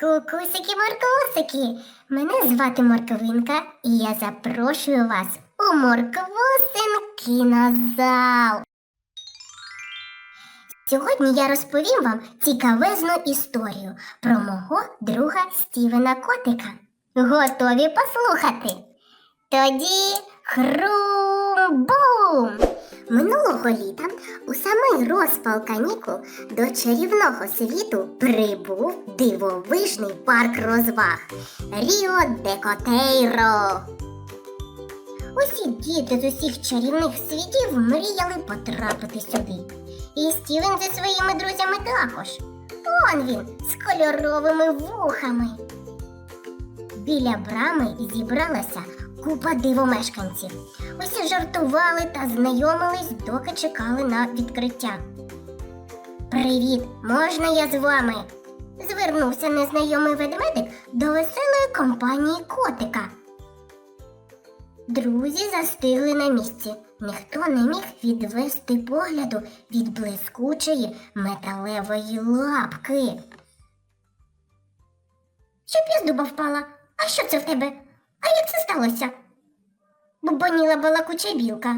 Кукусики моркосики Мене звати Морквинка, і я запрошую вас у Морквосин кінозал. Сьогодні я розповім вам цікавезну історію про мого друга Стівена Котика. Готові послухати? Тоді хрум-бум! Минулого літа у самий розпал канікул до чарівного світу прибув дивовижний парк розваг Ріо де Котейро. Усі діти з усіх чарівних світів мріяли потрапити сюди. І Стівен зі своїми друзями також. Он він з кольоровими вухами. Біля брами зібралася купа дивомешканців. Усі жартували та знайомились, доки чекали на відкриття. Привіт, можна я з вами? Звернувся незнайомий ведмедик до веселої компанії котика. Друзі застигли на місці. Ніхто не міг відвести погляду від блискучої металевої лапки. Щоб я з дуба впала. А що це в тебе? А як це сталося? Бубоніла балакуча білка.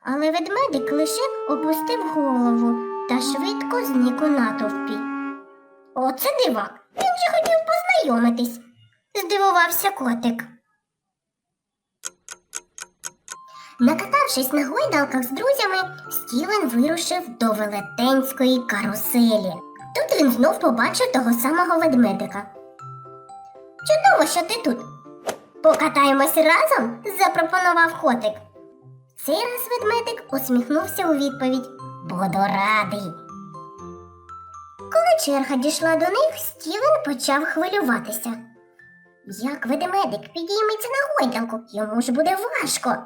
Але ведмедик лише опустив голову та швидко зник у натовпі. Оце дивак. Він же хотів познайомитись, здивувався котик. Накатавшись на гойдалках з друзями, Стівен вирушив до велетенської каруселі. Тут він знов побачив того самого ведмедика. Чудово, що ти тут. Покатаємось разом? запропонував котик. Цей раз ведмедик усміхнувся у відповідь. Буду радий. Коли черга дійшла до них, Стівен почав хвилюватися. Як ведмедик підійметься на гойдалку, йому ж буде важко.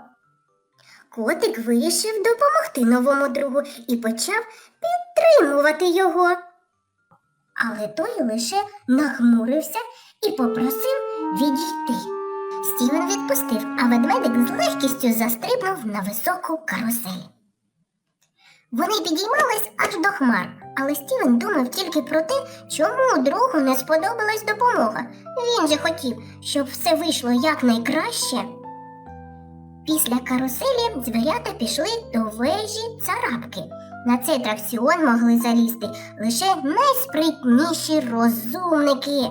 Котик вирішив допомогти новому другу і почав підтримувати його. Але той лише нахмурився і попросив відійти. Стівен відпустив, а ведмедик з легкістю застрибнув на високу карусель. Вони підіймались аж до хмар, але Стівен думав тільки про те, чому другу не сподобалась допомога. Він же хотів, щоб все вийшло якнайкраще. Після каруселі звірята пішли до вежі царапки. На цей траксіон могли залізти лише найспритніші розумники.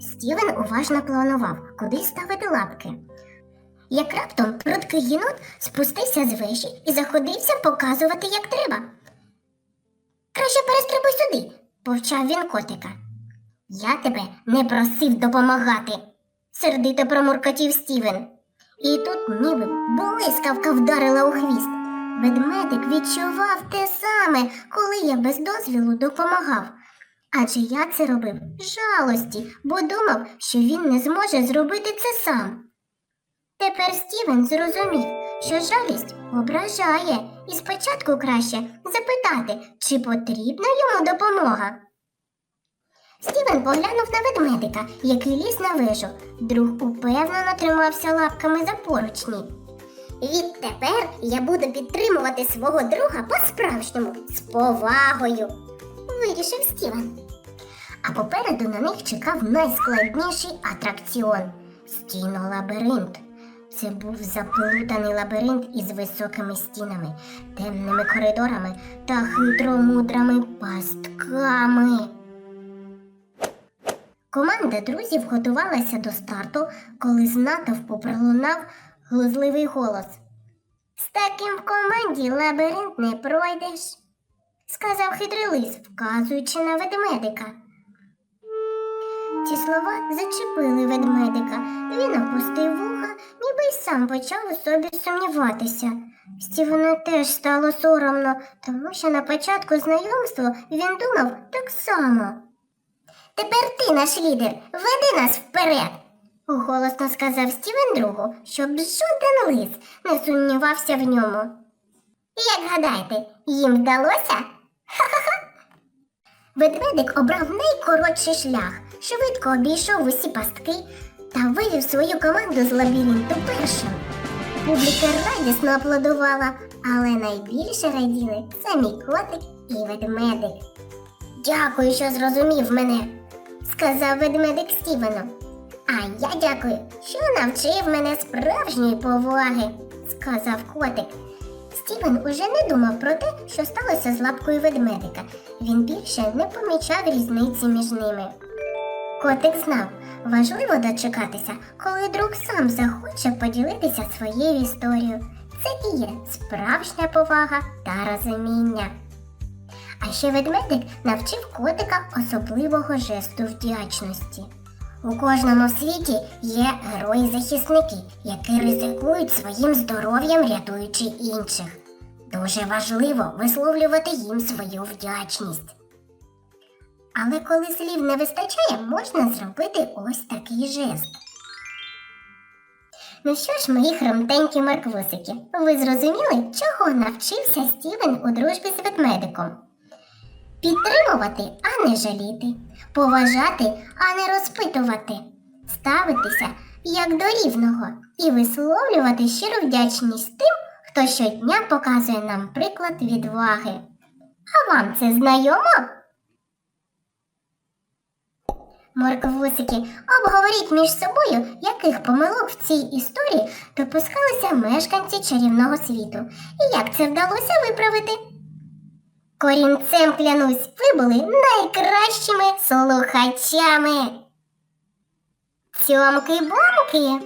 Стівен уважно планував, куди ставити лапки. Як раптом прудкий єнот спустився з вежі і заходився показувати, як треба. Краще перестрибуй сюди, повчав він котика. Я тебе не просив допомагати, сердито промуркотів Стівен. І тут ніби блискавка вдарила у хвіст. Ведмедик відчував те саме, коли я без дозвілу допомагав. Адже я це робив жалості, бо думав, що він не зможе зробити це сам. Тепер Стівен зрозумів, що жалість ображає, і спочатку краще запитати, чи потрібна йому допомога. Стівен поглянув на ведмедика, який ліз на вежу. Друг упевнено тримався лапками за поручні. Відтепер я буду підтримувати свого друга по-справжньому, з повагою, вирішив Стівен. А попереду на них чекав найскладніший атракціон стінолабіринт. Це був заплутаний лабіринт із високими стінами, темними коридорами та хитромудрими пастками. Команда друзів готувалася до старту, коли з натовпу пролунав глузливий голос. З таким в команді лабіринт не пройдеш, сказав хитрий лис, вказуючи на ведмедика. Ці слова зачепили ведмедика. Він опустив вуха, ніби й сам почав у собі сумніватися. Стівену теж стало соромно, тому що на початку знайомства він думав так само. Тепер ти наш лідер, веди нас вперед, голосно сказав Стівен другу, щоб жоден лис не сумнівався в ньому. Як гадаєте, їм вдалося? Ха-ха-ха. Ведмедик обрав найкоротший шлях, швидко обійшов усі пастки та вивів свою команду з лабіринту першим. Публіка радісно аплодувала, але найбільше раділи самі котик і ведмедик. Дякую, що зрозумів мене, сказав ведмедик Стівену. А я дякую, що навчив мене справжньої поваги, сказав котик. Стівен уже не думав про те, що сталося з лапкою ведмедика. Він більше не помічав різниці між ними. Котик знав, важливо дочекатися, коли друг сам захоче поділитися своєю історією. Це і є справжня повага та розуміння. А ще ведмедик навчив котика особливого жесту вдячності. У кожному світі є герої-захисники, які ризикують своїм здоров'ям, рятуючи інших. Дуже важливо висловлювати їм свою вдячність. Але коли слів не вистачає, можна зробити ось такий жест. Ну що ж, мої хромтенькі марквусики, ви зрозуміли, чого навчився Стівен у дружбі з ведмедиком? Підтримувати, а не жаліти, поважати, а не розпитувати, ставитися як до рівного і висловлювати щиру вдячність тим, хто щодня показує нам приклад відваги. А вам це знайомо? Морквусики, обговоріть між собою, яких помилок в цій історії допускалися мешканці чарівного світу, і як це вдалося виправити. Корінцем клянусь, ви були найкращими слухачами. Цьомки-бомки!